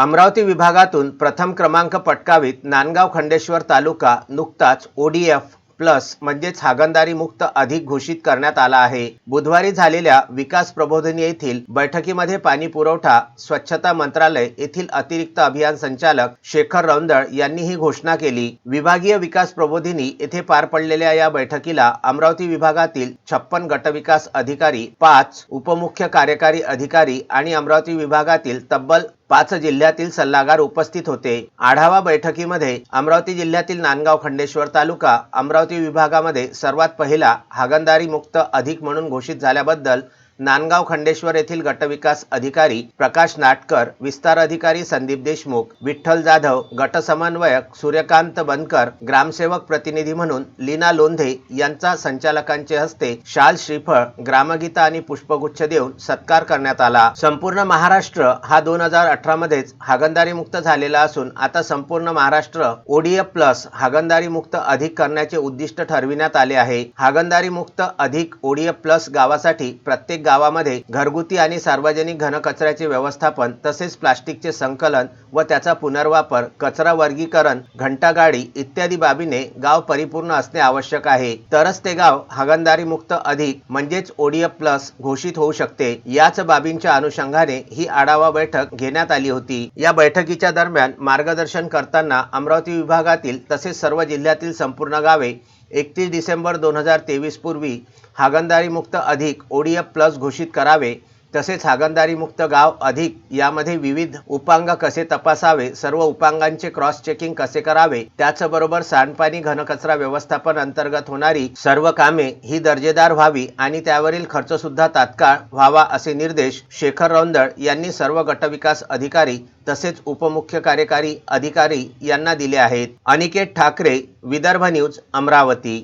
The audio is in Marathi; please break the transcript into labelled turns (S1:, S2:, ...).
S1: अमरावती विभागातून प्रथम क्रमांक पटकावीत नांदगाव खंडेश्वर तालुका नुकताच ओडीएफ प्लस म्हणजेच हागणदारी मुक्त अधिक घोषित करण्यात आला आहे. बुधवारी झालेल्या विकास प्रबोधिनी येथील बैठकीमध्ये पाणी पुरवठा स्वच्छता मंत्रालय येथील अतिरिक्त अभियान संचालक शेखर रौंदळ यांनी ही घोषणा केली. विभागीय विकास प्रबोधिनी येथे पार पडलेल्या या बैठकीला अमरावती विभागातील छप्पन गटविकास अधिकारी पाच उपमुख्य कार्यकारी अधिकारी आणि अमरावती विभागातील तब्बल पाच जिल्ह्यातील सल्लागार उपस्थित होते. आढावा बैठकीमध्ये अमरावती जिल्ह्यातील नांदगाव खंडेश्वर तालुका अमरावती विभागामध्ये सर्वात पहिला हागणदारी मुक्त अधिक म्हणून घोषित झाल्याबद्दल नांदगाव खंडेश्वर येथील गटविकास अधिकारी प्रकाश नाटकर विस्तार अधिकारी संदीप देशमुख विठ्ठल जाधव गट समन्वयक सूर्यकांत बनकर ग्रामसेवक प्रतिनिधी म्हणून लीना लोंधे यांचा संचालकांचे हस्ते शाल श्रीफळ ग्रामगीता आणि पुष्पगुच्छ देऊन सत्कार करण्यात आला. संपूर्ण महाराष्ट्र हा दोन हजार अठरा मध्येच हागंदारी मुक्त झालेला असून आता संपूर्ण महाराष्ट्र ओडीएफ प्लस हागंदारी मुक्त अधिक करण्याचे उद्दिष्ट ठरविण्यात आले आहे. हागंदारी मुक्त अधिक ओडीएफ प्लस गावासाठी प्रत्येक गावामध्ये घरगुती आणि सार्वजनिक घनकचऱ्याचे व्यवस्थापन तसेच प्लास्टिकचे संकलन व त्याचा पुनर्वापर कचरा वर्गीकरण घंटागाडी इत्यादी बाबीने गाव परिपूर्ण असणे आवश्यक आहे. तरच ते गाव हागणदारी मुक्त अधिक म्हणजेच ओडीएफ प्लस घोषित होऊ शकते. याच बाबींच्या अनुषंगाने ही आढावा बैठक घेण्यात आली होती. या बैठकीच्या दरम्यान मार्गदर्शन करताना अमरावती विभागातील तसेच सर्व जिल्ह्यातील संपूर्ण गावे एकतीस डिसेंबर दोन हजार तेवीसपूर्वी हागणदारीमुक्त अधिक ओ अधिक ओडीएफ प्लस घोषित करावे. तसेच हागणदारीमुक्त गाव अधिक यामध्ये विविध उपांग कसे तपासावे सर्व उपांगांचे क्रॉस चेकिंग कसे करावे त्याचबरोबर सांडपाणी घनकचरा व्यवस्थापन अंतर्गत होणारी सर्व कामे ही दर्जेदार व्हावी आणि त्यावरील खर्च सुद्धा तात्काळ व्हावा असे निर्देश शेखर रौंदळ यांनी सर्व गटविकास अधिकारी तसेच उपमुख्य कार्यकारी अधिकारी यांना दिले आहेत. अनिकेत ठाकरे विदर्भ न्यूज अमरावती.